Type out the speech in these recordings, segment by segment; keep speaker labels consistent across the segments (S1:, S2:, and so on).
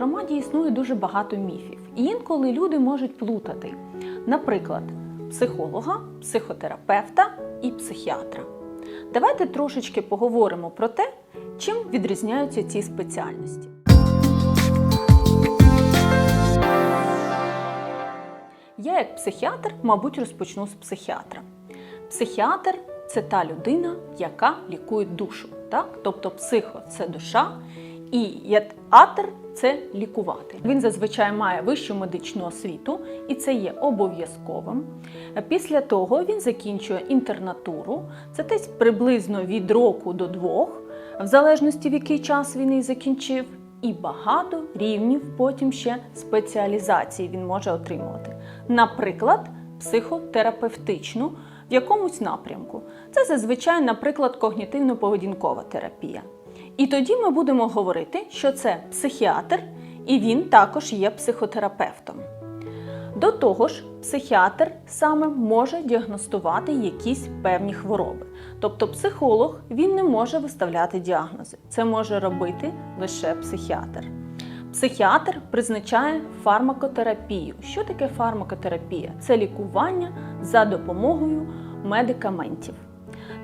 S1: громаді існує дуже багато міфів, і інколи люди можуть плутати, наприклад, психолога, психотерапевта і психіатра. Давайте трошечки поговоримо про те, чим відрізняються ці спеціальності. Я, як психіатр, мабуть, розпочну з психіатра. Психіатр це та людина, яка лікує душу. Так? Тобто психо це душа, і атер це лікувати. Він зазвичай має вищу медичну освіту, і це є обов'язковим. Після того він закінчує інтернатуру, це десь приблизно від року до двох, в залежності в який час він її закінчив. І багато рівнів потім ще спеціалізації він може отримувати. Наприклад, психотерапевтичну в якомусь напрямку. Це зазвичай, наприклад, когнітивно-поведінкова терапія. І тоді ми будемо говорити, що це психіатр, і він також є психотерапевтом. До того ж, психіатр саме може діагностувати якісь певні хвороби. Тобто психолог він не може виставляти діагнози. Це може робити лише психіатр. Психіатр призначає фармакотерапію. Що таке фармакотерапія? Це лікування за допомогою медикаментів.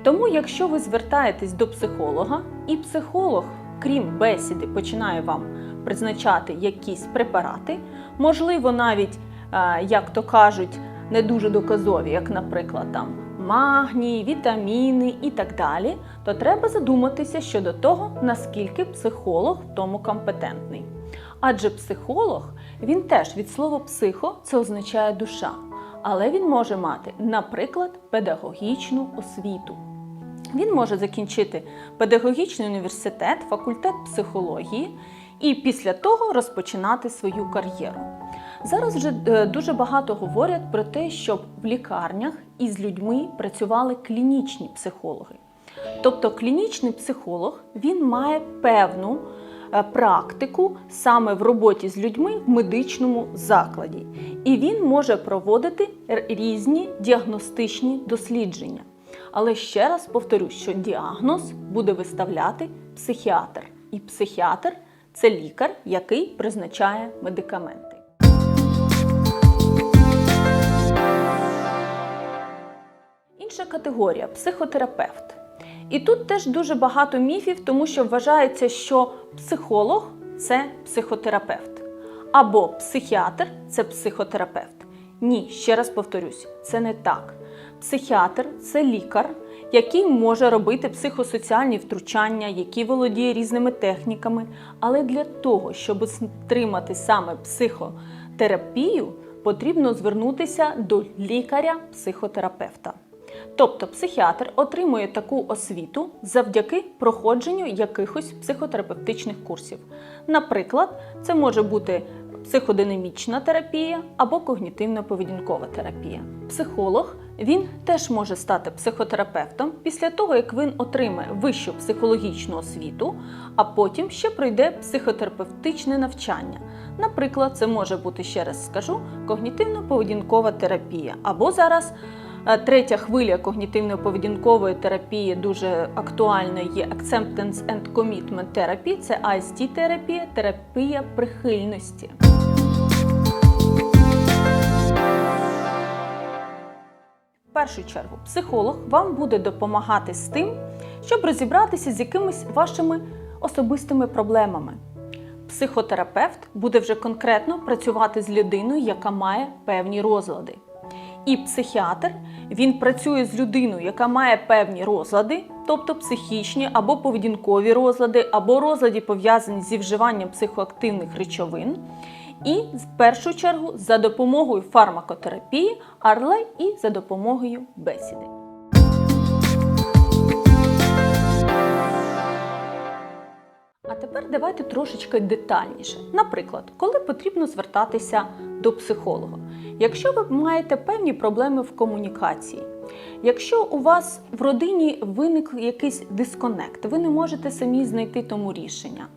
S1: Тому, якщо ви звертаєтесь до психолога, і психолог, крім бесіди, починає вам призначати якісь препарати, можливо, навіть, е, як то кажуть, не дуже доказові, як, наприклад, там магній, вітаміни і так далі, то треба задуматися щодо того, наскільки психолог в тому компетентний. Адже психолог, він теж від слова психо це означає душа, але він може мати, наприклад, педагогічну освіту. Він може закінчити педагогічний університет, факультет психології і після того розпочинати свою кар'єру. Зараз вже е, дуже багато говорять про те, щоб в лікарнях із людьми працювали клінічні психологи. Тобто клінічний психолог він має певну практику саме в роботі з людьми в медичному закладі, і він може проводити різні діагностичні дослідження. Але ще раз повторюсь, що діагноз буде виставляти психіатр, і психіатр це лікар, який призначає медикаменти. Інша категорія психотерапевт. І тут теж дуже багато міфів, тому що вважається, що психолог це психотерапевт, або психіатр це психотерапевт. Ні, ще раз повторюсь, це не так. Психіатр це лікар, який може робити психосоціальні втручання, який володіє різними техніками. Але для того, щоб отримати саме психотерапію, потрібно звернутися до лікаря-психотерапевта. Тобто психіатр отримує таку освіту завдяки проходженню якихось психотерапевтичних курсів. Наприклад, це може бути психодинамічна терапія або когнітивно-поведінкова терапія. Психолог він теж може стати психотерапевтом після того, як він отримає вищу психологічну освіту, а потім ще пройде психотерапевтичне навчання. Наприклад, це може бути, ще раз скажу, когнітивно-поведінкова терапія, або зараз Третя хвиля когнітивно-поведінкової терапії дуже актуальна є Acceptance and Commitment Therapy, це IST терапія, терапія прихильності. В першу чергу, психолог вам буде допомагати з тим, щоб розібратися з якимись вашими особистими проблемами. Психотерапевт буде вже конкретно працювати з людиною, яка має певні розлади. І психіатр він працює з людиною, яка має певні розлади, тобто психічні або поведінкові розлади, або розлади пов'язані зі вживанням психоактивних речовин. І в першу чергу за допомогою фармакотерапії, але і за допомогою бесіди. А тепер давайте трошечки детальніше. Наприклад, коли потрібно звертатися до психолога. Якщо ви маєте певні проблеми в комунікації, Якщо у вас в родині виник якийсь дисконект, ви не можете самі знайти тому рішення.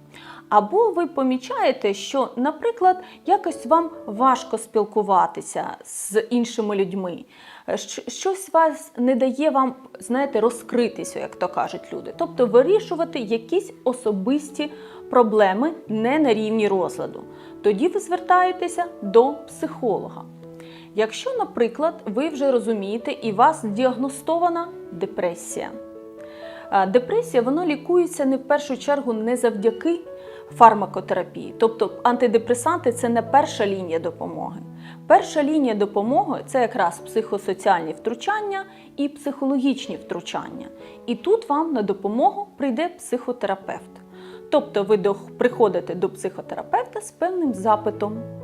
S1: Або ви помічаєте, що, наприклад, якось вам важко спілкуватися з іншими людьми, е, щось вас не дає вам, знаєте, розкритися, як то кажуть люди. Тобто вирішувати якісь особисті проблеми не на рівні розладу. Тоді ви звертаєтеся до психолога. Якщо, наприклад, ви вже розумієте і вас діагностована депресія. Депресія вона лікується не в першу чергу не завдяки фармакотерапії. Тобто антидепресанти це не перша лінія допомоги. Перша лінія допомоги це якраз психосоціальні втручання і психологічні втручання. І тут вам на допомогу прийде психотерапевт. Тобто ви приходите до психотерапевта з певним запитом.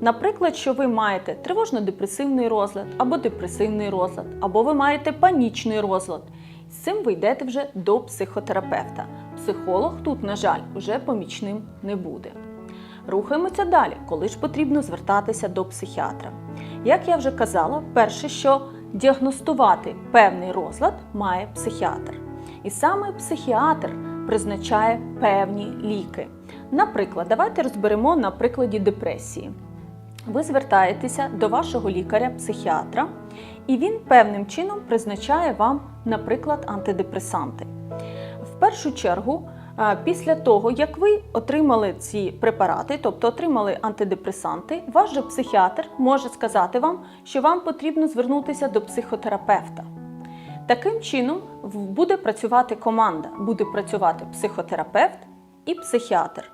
S1: Наприклад, що ви маєте тривожно-депресивний розлад, або депресивний розлад, або ви маєте панічний розлад. З цим ви йдете вже до психотерапевта. Психолог тут, на жаль, вже помічним не буде. Рухаємося далі, коли ж потрібно звертатися до психіатра. Як я вже казала, перше, що діагностувати певний розлад має психіатр. І саме психіатр призначає певні ліки. Наприклад, давайте розберемо на прикладі депресії. Ви звертаєтеся до вашого лікаря-психіатра, і він певним чином призначає вам, наприклад, антидепресанти. В першу чергу, після того, як ви отримали ці препарати, тобто отримали антидепресанти, ваш же психіатр може сказати вам, що вам потрібно звернутися до психотерапевта. Таким чином буде працювати команда, буде працювати психотерапевт і психіатр.